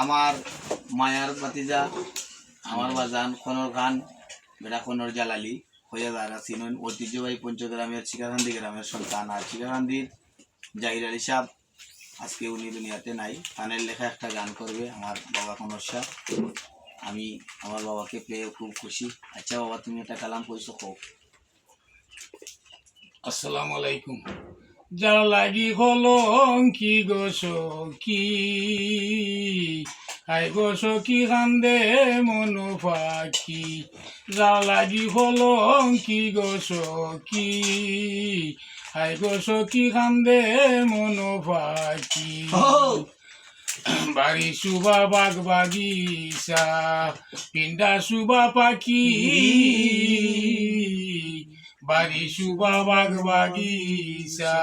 আমার মায়ার বাতিজা আমার বাজান খনর খান বেড়া খনর জালালি হইয়া যারা চিনুন ঐতিহ্যবাহী পঞ্চগ্রামের শিকাকান্দি গ্রামের সন্তান। আর শিকাকান্দির জাহির আলী সাহ আজকে উনি দুনিয়াতে নাই। গানের লেখা একটা গান করবে, আমার বাবা খনর শাহ আমি আমার বাবাকে পেয়ে খুব খুশি। আচ্ছা বাবা, তুমি একটা কালাম কইছো হোক আসসালামু আলাইকুম। যার লাগি হলো কি গোস কি আই গোস কি কান্দে মনু পাখি যার লাগি হলো কি গোস কি আই গোস কি কান্দে মনু পাখি বাড়ি সুবা বাগ বাগিচা পিন্ডা সুবা পাখি। বাড়ি সুবা বাগ বাগিচা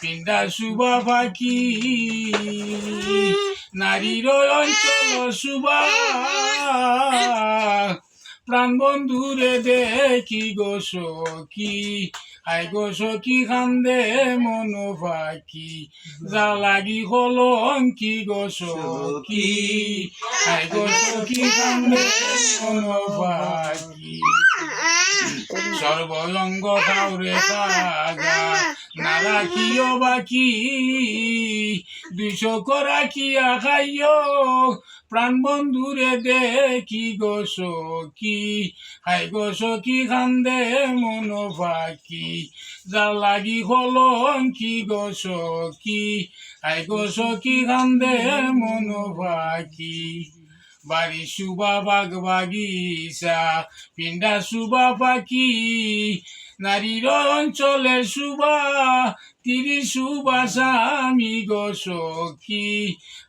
পিন্ডা সুবা পাখি নারীর অঞ্চল সুবা প্রাণ বন্ধুরে দেখি গো সখী। আই গো সখী, কান্দে মনো পাখি যা লাগি হলো অঙ্কি গো সখী। আই গো সখী, কান্দে মনো পাখি সর্বঙ্গ কাউরে কাগা না রাখিও বাকি দুইশো রাখিয়া খাইও প্রাণ বন্ধুরে দেখি গো সখী। হাই গো সখী খান্দে মন পাখি যার লাগি হলো অঙ্কি গো সখী? হাই গো সখী খান্দে মন পাখি বাড়ি সুবা বাগ বাগিচা পিন্ডা সুবা পাখি নারীর অঞ্চলে সুবা তিরি সুবা স্বামী গো সখী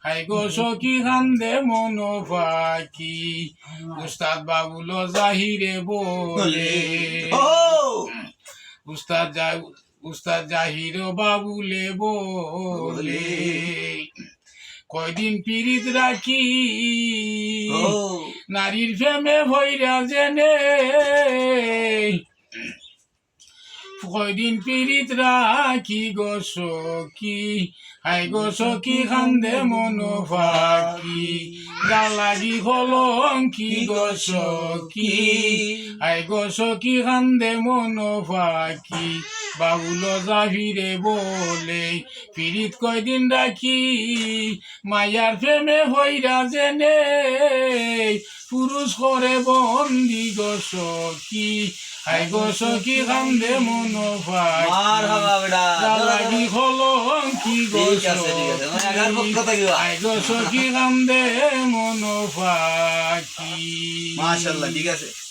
হাই গো সখী কান্দে মন পাখি উস্তাদ বাবুল জাহিরে বলে। উস্তাদ যা কয়দিন পিরিত রাখি। নারীর প্রেমে ভৈরা জেনে। কয়দিন পিরিত রাখি গো সখী। হাই গো সখী খান্দে মন ফাঁকি। গা লাগি হলো অঙ্কি গো সখী। হাই গো সখী খান্দে মন ফাঁকি। বাবুল জাহিরে বলে পিরিত কয়দিন রাখি? মায়ার প্রেমে হইরা জেনে পুরুষ করে বন্দি গো সখী হাই গো সখী কান্দে মন বেটা লাগি হলো কি গো। মানে। হাই গো সখী কান্দে মন পাখি মাশাল্লাহ ঠিক আছে।